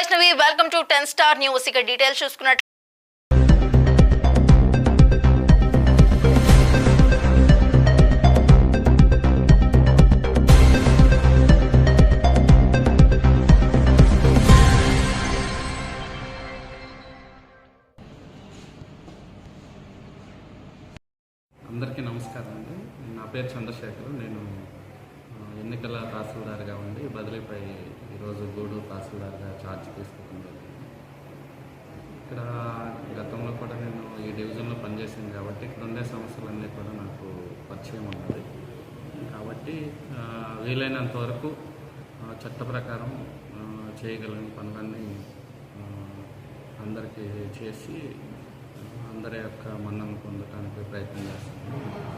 Welcome to ten star news ఇక details చూసుకున్నట్లు అందరికీ నమస్కారం అండి. నా పేరు చంద్రశేఖర్ నేను ఆ, తహసీల్దార్గా ఉండి బదిలీపై ఈరోజు గూడూరు తహసీల్దార్గా ఛార్జ్ తీసుకోవడం జరిగింది. ఇక్కడ గతంలో కూడా నేను ఈ డివిజన్లో పనిచేసాను కాబట్టి ఇక్కడ ఉండే సమస్యలన్నీ కూడా నాకు పరిచయం ఉన్నది. కాబట్టి వీలైనంత వరకు చట్ట ప్రకారం చేయగలిగిన పనులన్నీ అందరికీ చేసి అందరి యొక్క మన్నను పొందడానికి ప్రయత్నం చేస్తున్నాను.